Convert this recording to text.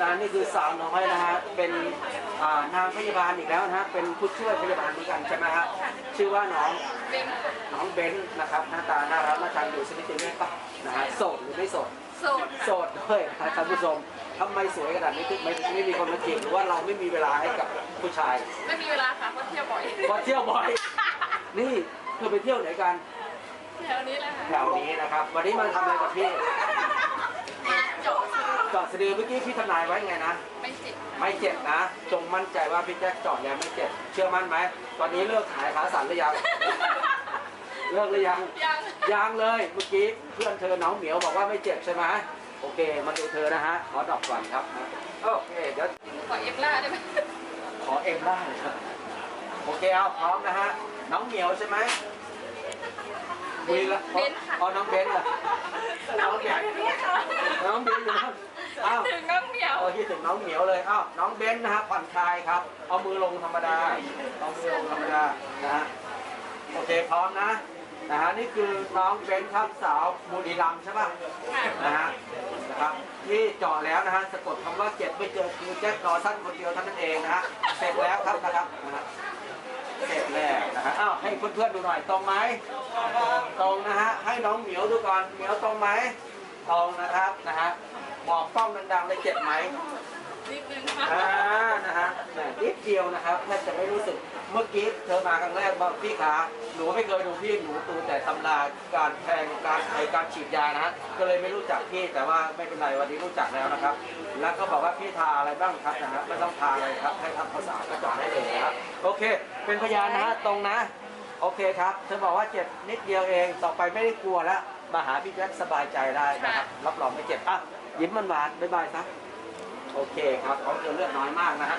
นะนี่คือสาวน้อยนะฮะเป็นอ่านางพยาบาลอีกแล้วนะฮะเป็นผู้ช่วยพยาบาลเหมือนกันใช่ไหมฮะชื่อว่าน้องเป็นน้องเบนซ์นะครับหน้าตาน่ารักน่าชังอยู่ชนิดเดียวกันปะนะฮะโสดหรือไม่โสดโสดโสดด้วยนะครับท่านผู้ชมทำไมสวยขนาดนี้ถึงไม่ไม่มีคนมาจีบหรือว่าเราไม่มีเวลาให้กับผู้ชาย ไม่มีเวลาค่ะเพราะเที่ยวบ่อยพอเที่ยวบ่อย นี่เธอไปเที่ยวไหนกันแถวนี้แหละค่ะแถวนี้นะครับ วันนี้มาทำอะไรกับพี่มาเจาะซื้อ เจาะสะดือเมื่อกี้พี่ทำนายไว้ไงนะ ไม่เจ็บไม่เจ็บนะ จงมั่นใจว่าพี่แจ็คเจาะแล้วไม่เจ็บ เชื่อมั่นไหม ตอนนี้เลิกขายขาสั่นหรือยัง เลิกหรือยัง ยังยังเลย เมื่อกี้เพื่อนเธอน้องเหมียวบอกว่าไม่เจ็บใช่ไหมโอเค มาดูเธอนะฮะ ขอดอกก่อนครับนะโอเค เดี๋ยว ขอเอฟล่าได้ไหมขอเอ็มได้ครับ โอเคเอาพร้อมนะฮะ น้องเหมียวใช่ไหมคุยละเบนซ์ค่ะอ๋อน้องเบนซ์เหรอน้องเบ น้องเหมียวเลยอ้าวน้องเบนซ์นะฮะผ่อนคลายครับเอามือลงธรรมดาเอามือลงธรรมดานะฮะโอเคพร้อมนะนะฮะนี่คือน้องเบนซ์ครับสาวบุรีรัมย์ใช่ป่ะค่นะฮะนะครับที่เจาะแล้วนะฮะสะกดคำว่าเจ็บไม่เจอคือแจ็คดอสันคนเดียวเท่านั้นเองนะฮะเสร็จแล้วครับนะครับนะฮะเสร็จแล้วนะฮะอ้าวให้เพื่อนๆดูหน่อยตรงไหมตรงนะฮะให้น้องเหมียวดูก่อนเหมียวตรงไหม ตรงนะครับนะฮะบอกป้องดังๆเลยเจ็บไหมนิดนึงค่ะอ่านะฮะแหมนิดเดียวนะครับแทบจะไม่รู้สึกเมื่อกี้เธอมาครั้งแรกบอกพี่ขาหนูไม่เคยดูพี่หนูดูแต่ตำราการแทงการไอการฉีดยานะฮะก็เลยไม่รู้จักพี่แต่ว่าไม่เป็นไรวันนี้รู้จักแล้วนะครับ แล้วก็บอกว่าพี่ทาอะไรบ้างครับนะฮะไม่ต้องทาอะไรครับให้ทำภาษากระจอกได้เลยนะครับโอเค เป็นพยานนะฮะตรงนะ โอเคครับ เธอบอกว่าเจ็บนิดเดียวเองต่อไปไม่ได้กลัวแล้ว มาหาพี่แจ็คสบายใจได้นะครับ รับรองไม่เจ็บอะยิ้มมันหวานๆบ๊ายบายซะโอเคครับเขาเจอเลือดน้อยมากนะฮะ